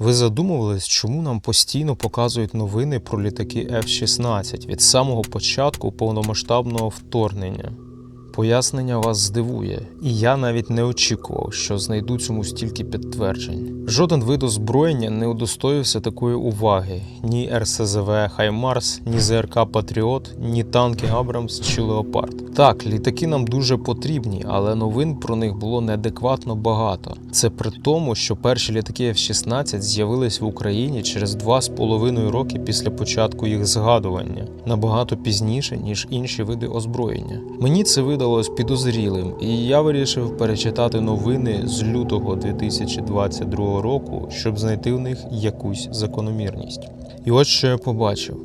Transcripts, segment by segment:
Ви задумувались, чому нам постійно показують новини про літаки F-16 від самого початку повномасштабного вторгнення? Пояснення вас здивує, і я навіть не очікував, що знайду цьому стільки підтверджень. Жоден вид озброєння не удостоївся такої уваги: ні РСЗВ Хаймарс, ні ЗРК Патріот, ні танки Абрамс чи Леопард. Так, літаки нам дуже потрібні, але новин про них було неадекватно багато. Це при тому, що перші літаки F-16 з'явились в Україні через два з половиною роки після початку їх згадування, набагато пізніше ніж інші види озброєння. Мені це видалось підозрілим, і я вирішив перечитати новини з лютого 2022 року, щоб знайти в них якусь закономірність. І от що я побачив: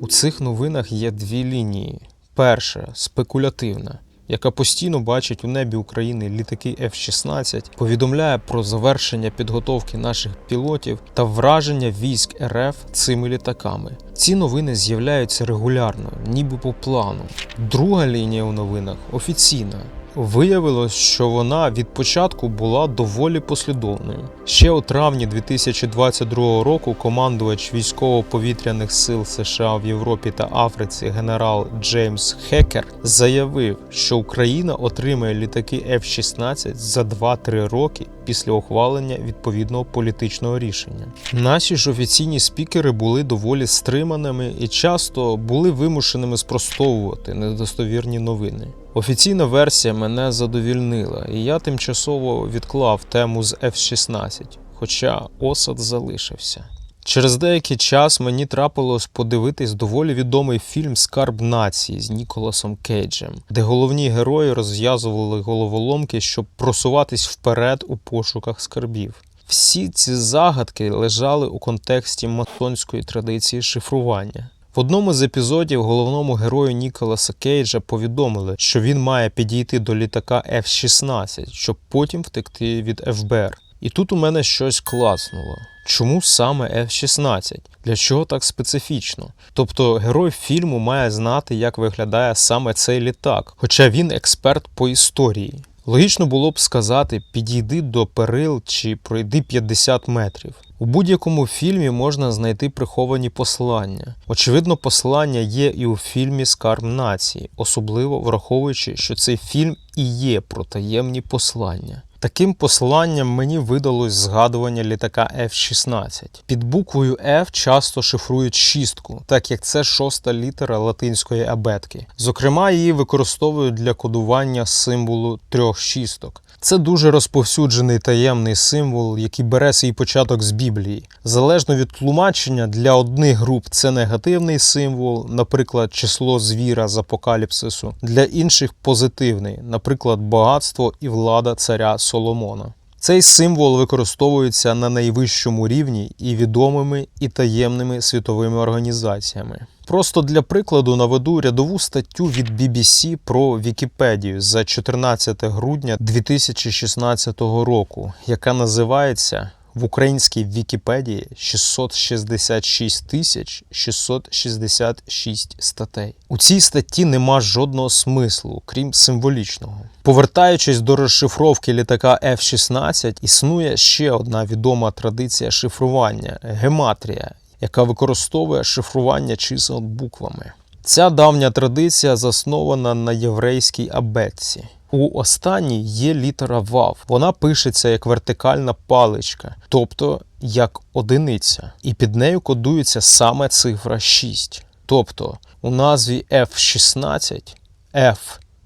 у цих новинах є дві лінії. Перша спекулятивна. Яка постійно бачить у небі України літаки F-16, повідомляє про завершення підготовки наших пілотів та враження військ РФ цими літаками. Ці новини з'являються регулярно, ніби по плану. Друга лінія у новинах офіційна. Виявилось, що вона від початку була доволі послідовною. Ще у травні 2022 року командувач військово-повітряних сил США в Європі та Африці генерал Джеймс Хекер заявив, що Україна отримає літаки F-16 за 2-3 роки після ухвалення відповідного політичного рішення. Наші ж офіційні спікери були доволі стриманими і часто були вимушеними спростовувати недостовірні новини. Офіційна версія мене задовільнила, і я тимчасово відклав тему з F-16, хоча осад залишився. Через деякий час мені трапилось подивитись доволі відомий фільм Скарб нації з Ніколасом Кейджем, де головні герої розв'язували головоломки, щоб просуватись вперед у пошуках скарбів. Всі ці загадки лежали у контексті масонської традиції шифрування. В одному з епізодів головному герою Ніколаса Кейджа повідомили, що він має підійти до літака F-16, щоб потім втекти від ФБР. І тут у мене щось класнуло. Чому саме F-16? Для чого так специфічно? Тобто герой фільму має знати, як виглядає саме цей літак, хоча він експерт по історії. Логічно було б сказати: підійди до перил чи пройди 50 метрів. У будь-якому фільмі можна знайти приховані послання. Очевидно, послання є і у фільмі Скарб нації, особливо враховуючи, що цей фільм і є про таємні послання. Таким посланням мені видалось згадування літака F-16. Під буквою F часто шифрують шістку, так як це шоста літера латинської абетки. Зокрема, її використовують для кодування символу трьох шісток. Це дуже розповсюджений таємний символ, який бере свій початок з Біблії. Залежно від тлумачення, для одних груп це негативний символ, наприклад, число звіра з апокаліпсису, для інших позитивний, наприклад, багатство і влада царя Соломона. Цей символ використовується на найвищому рівні і відомими і таємними світовими організаціями. Просто для прикладу наведу рядову статтю від BBC про Вікіпедію за 14 грудня 2016 року, яка називається в українській Вікіпедії 666 тисяч 666 статей. У цій статті нема жодного смислу, крім символічного. Повертаючись до розшифровки літака F-16, існує ще одна відома традиція шифрування гематрія, яка використовує шифрування чисел буквами. Ця давня традиція заснована на єврейській абетці. У останній є літера Вав. Вона пишеться як вертикальна паличка, тобто як одиниця, і під нею кодується саме цифра 6. Тобто у назві F16 F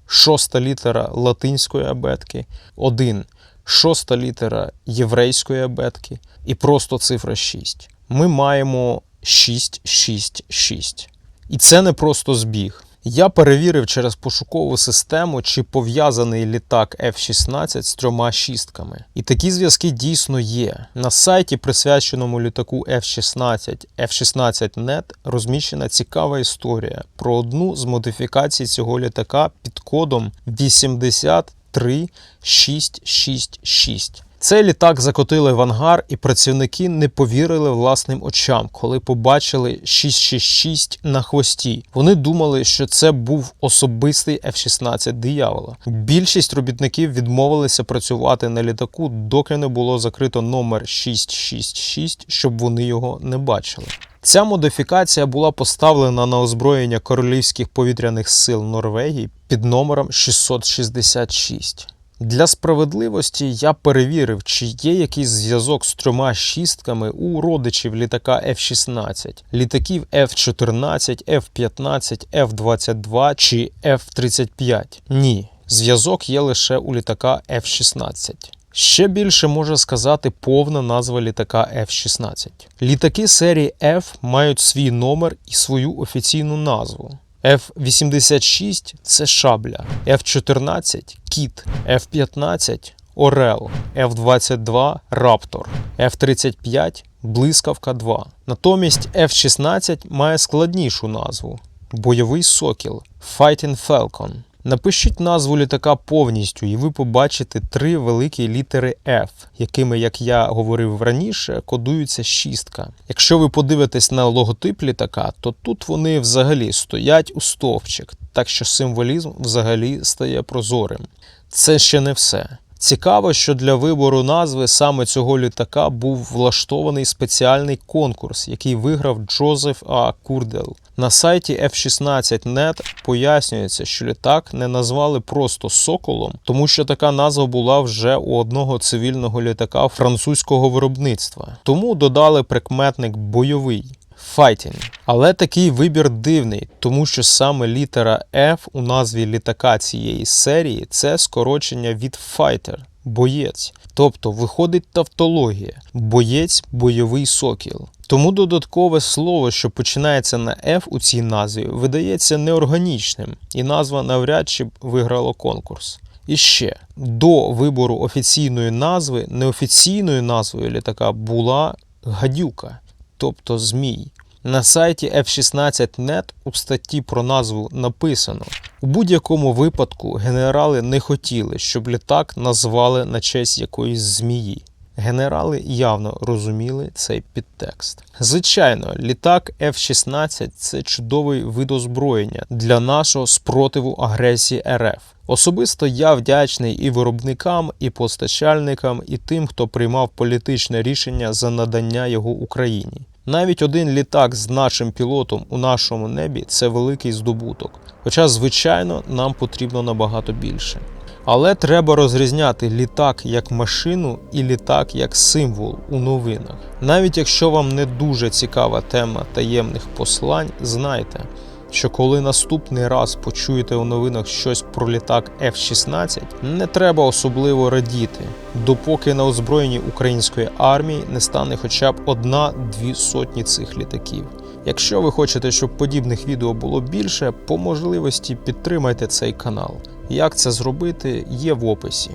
шоста літера латинської абетки, 1 шоста літера єврейської абетки і просто цифра 6. Ми маємо 666. І це не просто збіг. Я перевірив через пошукову систему, чи пов'язаний літак F-16 з трьома шістками. І такі зв'язки дійсно є. На сайті, присвяченому літаку F-16 F-16net, розміщена цікава історія про одну з модифікацій цього літака під кодом 83666. Цей літак закотили в ангар, і працівники не повірили власним очам, коли побачили 666 на хвості. Вони думали, що це був особистий F-16 диявола. Більшість робітників відмовилися працювати на літаку, доки не було закрито номер 666, щоб вони його не бачили. Ця модифікація була поставлена на озброєння Королівських повітряних сил Норвегії під номером 666. Для справедливості я перевірив, чи є якийсь зв'язок з трьома шістками у родичів літака F-16, літаків F-14, F-15, F-22 чи F-35. Ні, зв'язок є лише у літака F-16. Ще більше може сказати повна назва літака F-16. Літаки серії F мають свій номер і свою офіційну назву. F-86 це шабля, F-14 кіт, F-15 Орел, F-22 Раптор, F-35 Блискавка 2. Натомість F-16 має складнішу назву Бойовий сокіл Fighting Falcon. Напишіть назву літака повністю, і ви побачите три великі літери F, якими, як я говорив раніше, кодується шістка. Якщо ви подивитесь на логотип літака, то тут вони взагалі стоять у стовпчик, так що символізм взагалі стає прозорим. Це ще не все. Цікаво, що для вибору назви саме цього літака був влаштований спеціальний конкурс, який виграв Джозеф А. Курдел. На сайті F16.net пояснюється, що літак не назвали просто соколом, тому що така назва була вже у одного цивільного літака французького виробництва. Тому додали прикметник бойовий. Fighting. Але такий вибір дивний, тому що саме літера F у назві літака цієї серії це скорочення від fighter – боєць. Тобто виходить тавтологія боєць бойовий сокіл. Тому додаткове слово, що починається на F у цій назві, видається неорганічним, і назва навряд чи б виграла конкурс. І ще до вибору офіційної назви, неофіційною назвою літака була гадюка, тобто змій. На сайті F16.net у статті про назву написано: у будь-якому випадку генерали не хотіли, щоб літак назвали на честь якоїсь змії. Генерали явно розуміли цей підтекст. Звичайно, літак F-16 це чудовий вид озброєння для нашого спротиву агресії РФ. Особисто я вдячний і виробникам, і постачальникам, і тим, хто приймав політичне рішення за надання його Україні. Навіть один літак з нашим пілотом у нашому небі це великий здобуток. Хоча, звичайно, нам потрібно набагато більше. Але треба розрізняти літак як машину і літак як символ у новинах. Навіть якщо вам не дуже цікава тема таємних послань, знайте, що коли наступний раз почуєте у новинах щось про літак F-16, не треба особливо радіти, допоки на озброєнні української армії не стане хоча б одна-дві сотні цих літаків. Якщо ви хочете, щоб подібних відео було більше, по можливості підтримайте цей канал. Як це зробити, є в описі.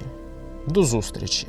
До зустрічі!